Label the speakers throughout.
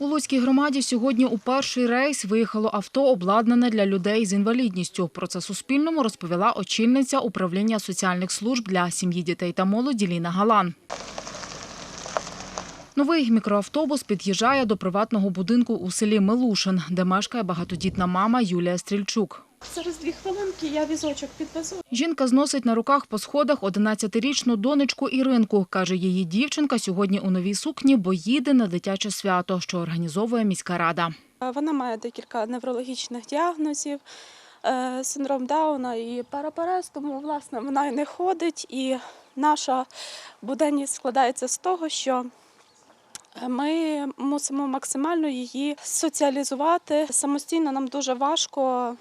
Speaker 1: У Луцькій громаді сьогодні у перший рейс виїхало авто, обладнане для людей з інвалідністю. Про це Суспільному розповіла очільниця управління соціальних служб для сім'ї, дітей та молоді Ліна Галан. Новий мікроавтобус під'їжджає до приватного будинку у селі Милушин, де мешкає багатодітна мама Юлія Стрільчук.
Speaker 2: Зараз дві хвилинки, я візочок підвезу.
Speaker 1: Жінка зносить на руках по сходах 11-річну донечку Іринку. Каже, її дівчинка сьогодні у новій сукні, бо їде на дитяче свято, що організовує міська рада.
Speaker 2: Е, Вона має декілька неврологічних діагнозів, е, синдром Дауна і парапарез, тому власне вона й не ходить. І наша буденність складається з того, що ми мусимо максимально її соціалізувати. Самостійно нам дуже важко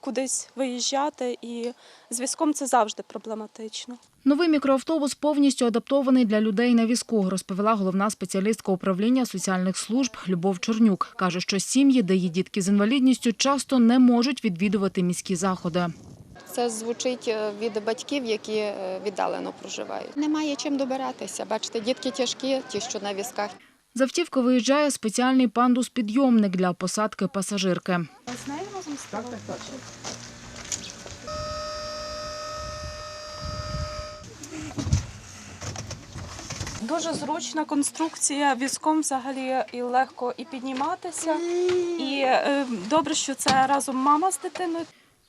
Speaker 2: кудись виїжджати, і з візком це завжди проблематично.
Speaker 1: Новий мікроавтобус повністю адаптований для людей на візку, розповіла головна спеціалістка управління соціальних служб Любов Чорнюк. Каже, що сім'ї, де є дітки з інвалідністю, часто не можуть відвідувати міські заходи.
Speaker 3: Це звучить е, від батьків, які е, віддалено проживають. Немає чим добиратися. Бачите, дітки тяжкі, ті, що на візках.
Speaker 1: З автівки виїжджає спеціальний пандус-підйомник для посадки пасажирки.
Speaker 2: Нею так, так. тобою? Дуже зручна конструкція, візком взагалі і легко і підніматися. І е, добре, що це разом мама з дитиною.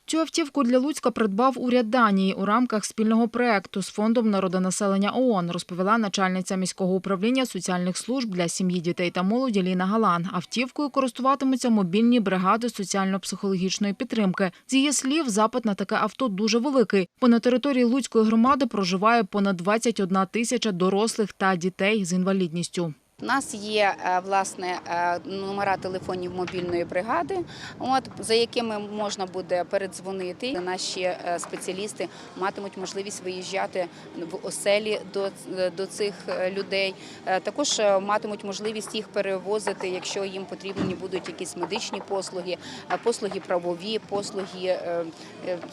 Speaker 1: Цю автівку для Луцька придбав уряд Данії у рамках спільного проекту з фондом народонаселення ООН, розповіла начальниця міського управління соціальних служб для сім'ї, дітей та молоді Ліна Галан. Автівкою користуватимуться мобільні бригади соціально-психологічної підтримки. З її слів, запит на таке авто дуже великий, бо на території Луцької громади проживає понад 21 тисяча дорослих та дітей з інвалідністю.
Speaker 4: У нас є е, власне е, номера телефонів мобільної бригади, от за якими можна буде передзвонити. Наші е, спеціалісти матимуть можливість виїжджати в оселі до, до цих людей. Також матимуть можливість їх перевозити, якщо їм потрібні будуть якісь медичні послуги, послуги правові, послуги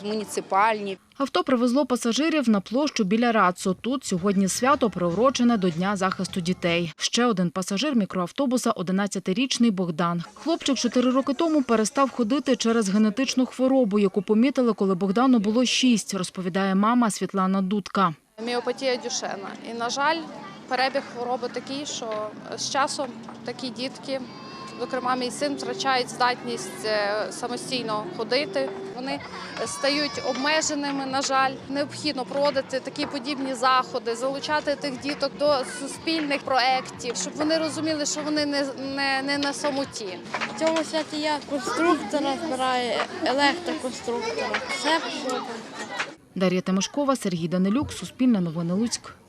Speaker 4: муніципальні.
Speaker 1: Авто привезло пасажирів на площу біля Рацу. Тут сьогодні свято приурочене до Дня захисту дітей. Ще один пасажир мікроавтобуса – 11-річний Богдан. Хлопчик 4 роки тому перестав ходити через генетичну хворобу, яку помітили, коли Богдану було 6, розповідає мама Світлана Дудка.
Speaker 5: Міопатія Дюшена. І, на жаль, перебіг хвороби такий, що з часом такі дітки, зокрема мій син, втрачають здатність е, самостійно ходити. Вони стають обмеженими, на жаль. Необхідно проводити такі подібні заходи, залучати тих діток до суспільних проєктів, щоб вони розуміли, що вони не, не, не на самоті.
Speaker 6: В цьому святі я конструктора збираю, електроконструктора. Все
Speaker 1: Дар'я Тимошкова, Сергій Данилюк, Суспільне новини Луцьк.